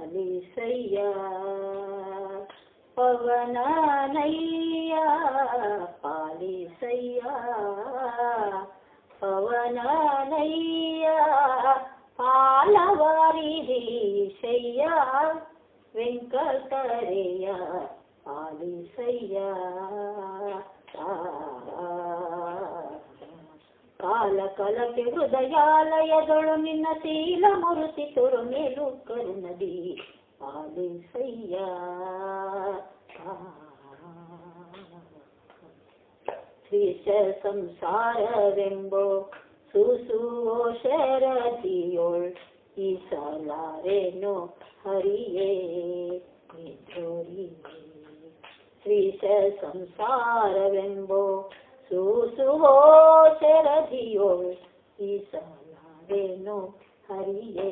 ಪಾಲಿಸಯ್ಯ ಪವನನಯ್ಯ ಪಾಲಿಸಯ್ಯ ಪವನನಯ್ಯ ಪಾಲವಾರಿದೀಶಯ್ಯ ವೆಂಕಟರೆಯ ಪಾಲಿಸಯ್ಯ ಕಾಲ ಕಲಕ್ಕೆ ಹೃದಯಾಲಯದೊಳು ನಿನ್ನ ಶೀಲ ಮುರುತಿ ತೊರು ಮೇಲು ಕರುಣದಿ. ಪಾಲಿಸಯ್ಯ ಶ್ರೀಶ ಸಂಸಾರವೆಂಬೋ ಸುಸುವೋ ಶರದಿಯೋಳ್ ಈ ಸಲಾರೇನು ಹರಿಯೇ ನಿಧೋರಿ ಶ್ರೀಶ ಸಂಸಾರವೆಂಬೋ ಸೂಸುವೋ ಶರದಿಯೋಳ್ ಈ ಸಲಾರೇನು ಹರಿಯೇ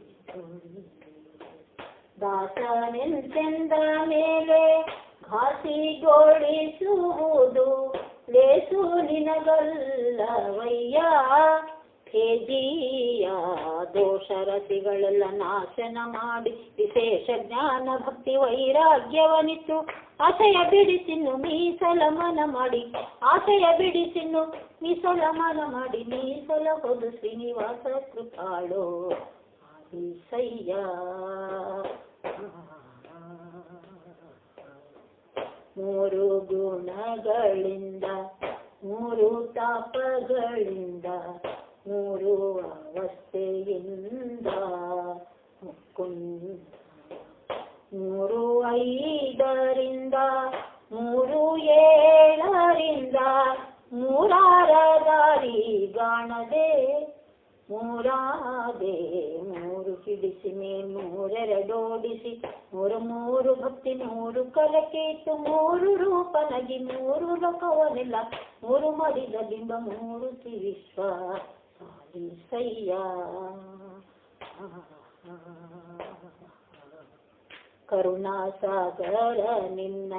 ನಿಧೋರಿ ದಾಸನೆಂತೆಂದ ಮೇಲೆ ಘಾಸಿಗೊಳಿಸುವುದು ಲೇಸು ನಿನಗಲ್ಲವಯ್ಯ ಖೇಜಿಯ ದೋಷರತಿಗಳೆಲ್ಲ ನಾಶನ ಮಾಡಿ ವಿಶೇಷ ಜ್ಞಾನ ಭಕ್ತಿ ವೈರಾಗ್ಯವನಿತ್ತು. ಆಶಯ ಬಿಡಿಸಿನ್ನು ಮೀಸಲ ಮನ ಮಾಡಿ. ಆಶಯ ಬಿಡಿಸಿನ್ನು ಮೀಸಲ ಮನ ಮಾಡಿ. ಮೀಸಲ ಹೊದು ಶ್ರೀನಿವಾಸ ಕೃಪಾಳು. ಆದಿಸಯ್ಯ ಮೂರು ಗುಣಗಳಿಂದ, ಮೂರು ತಾಪಗಳಿಂದ ಮೂರು ಅವಸ್ಥೆಯಿಂದ ಮುಕ್ಕುಂದ ಮೂರು ಐದರಿಂದ, ಮೂರು ಏಳರಿಂದ ಮೂರಾರ ದಾರಿ ಗಾಣದೆ ಮೂರಾದೆ ಮೂರು ಕಿಡಿಸಿ ಮೇ ಮೂರೆರಡೋಡಿಸಿ ಮೂರು ಮೂರು ಭಕ್ತಿ, ಮೂರು ಕಲಕೇತು, ಮೂರು ರೂಪ ನಗಿ, ಮೂರು ಲೋಕವನೆಲ್ಲ ಮೂರು ಮಡಿದ ಬಿಂಬ, ಮೂರು ವಿಶ್ವ ಸಾಲಿಸಯ್ಯ ಕರುಣಾಸಾಗರ ನಿನ್ನ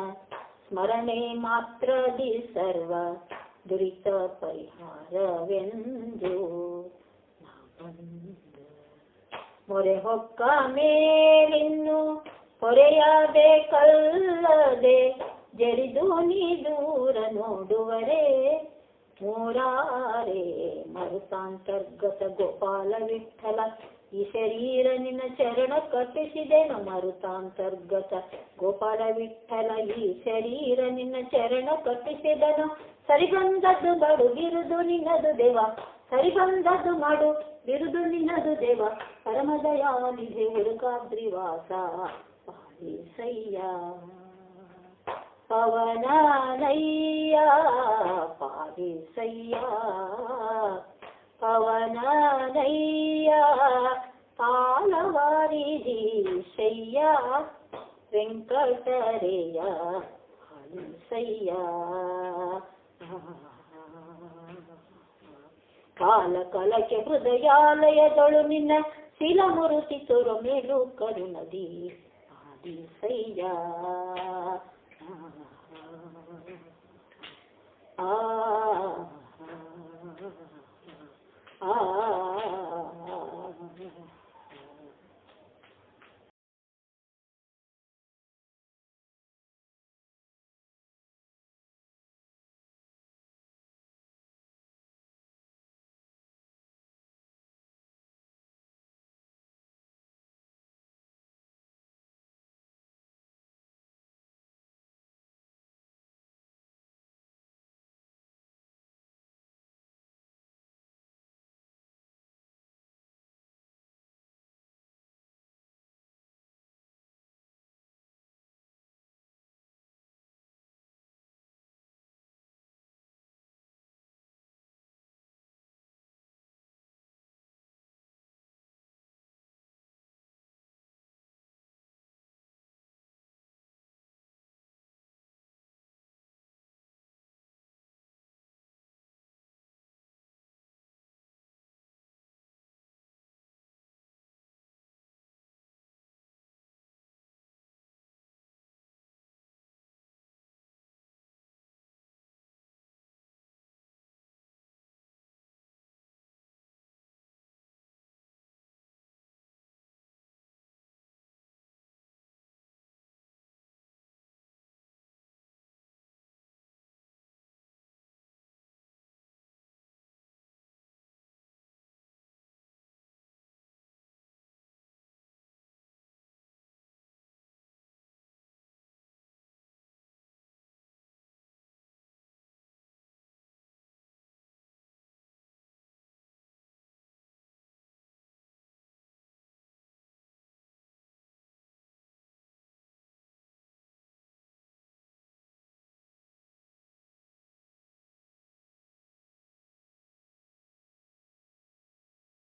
ಸ್ಮರಣೆ ಮಾತ್ರದಿ ಸರ್ವ ದುರಿತ ಪರಿಹಾರವೆಂದು. ಮೊರೆ ಹೊಕ್ಕ ಮೇಲಿನ್ನು ಕಲ್ಲದೆ ಜರಿದು ನೀ ದೂರ ನೋಡುವರೆ ಮೂರಾರೆ ಮರುತಾಂತರ್ಗತ ಗೋಪಾಲ ವಿಠಲ, ಈ ಶರೀರ ನಿನ್ನ ಚರಣ ಕಟ್ಟಿಸಿದೆನು ಮರುತಾಂತರ್ಗತ ಗೋಪಾಲ ವಿಠಲ, ಈ ಶರೀರ ನಿನ್ನ ಚರಣ ಕಟ್ಟಿಸಿದನು. ಸರಿ ಬಂದದ್ದು ಮಾಡು, ಬಿರುದು ನಿನ್ನದು ದೇವ. ಸರಿ ಬಂದದ್ದು ಮಾಡು, ಬಿರುದು ನಿನ್ನದು ದೇವ. ಪರಮದಯಾನಿಧೆ ಹುಡುಕಾದ್ರಿವಾಸ ಪಾಲಿಸಯ್ಯ ಪವನನಯ್ಯ ಪಾಲಿಸಯ್ಯ ಪವನನಯ್ಯ ಪಾಲವಾರಿದೀಶಯ್ಯ ವೆಂಕಟರೆಯ ಪಾಲಿಸಯ್ಯ ಕಾಲ ಕಲಕ್ಕೆ ಹೃದಯಾಲಯದೊಳು ನಿನ್ನ ಶಿಲ ಮುರುತಿ ತೋರು ಮೇಲು ಕರುಣದಿ ಆದಿಸಯ್ಯ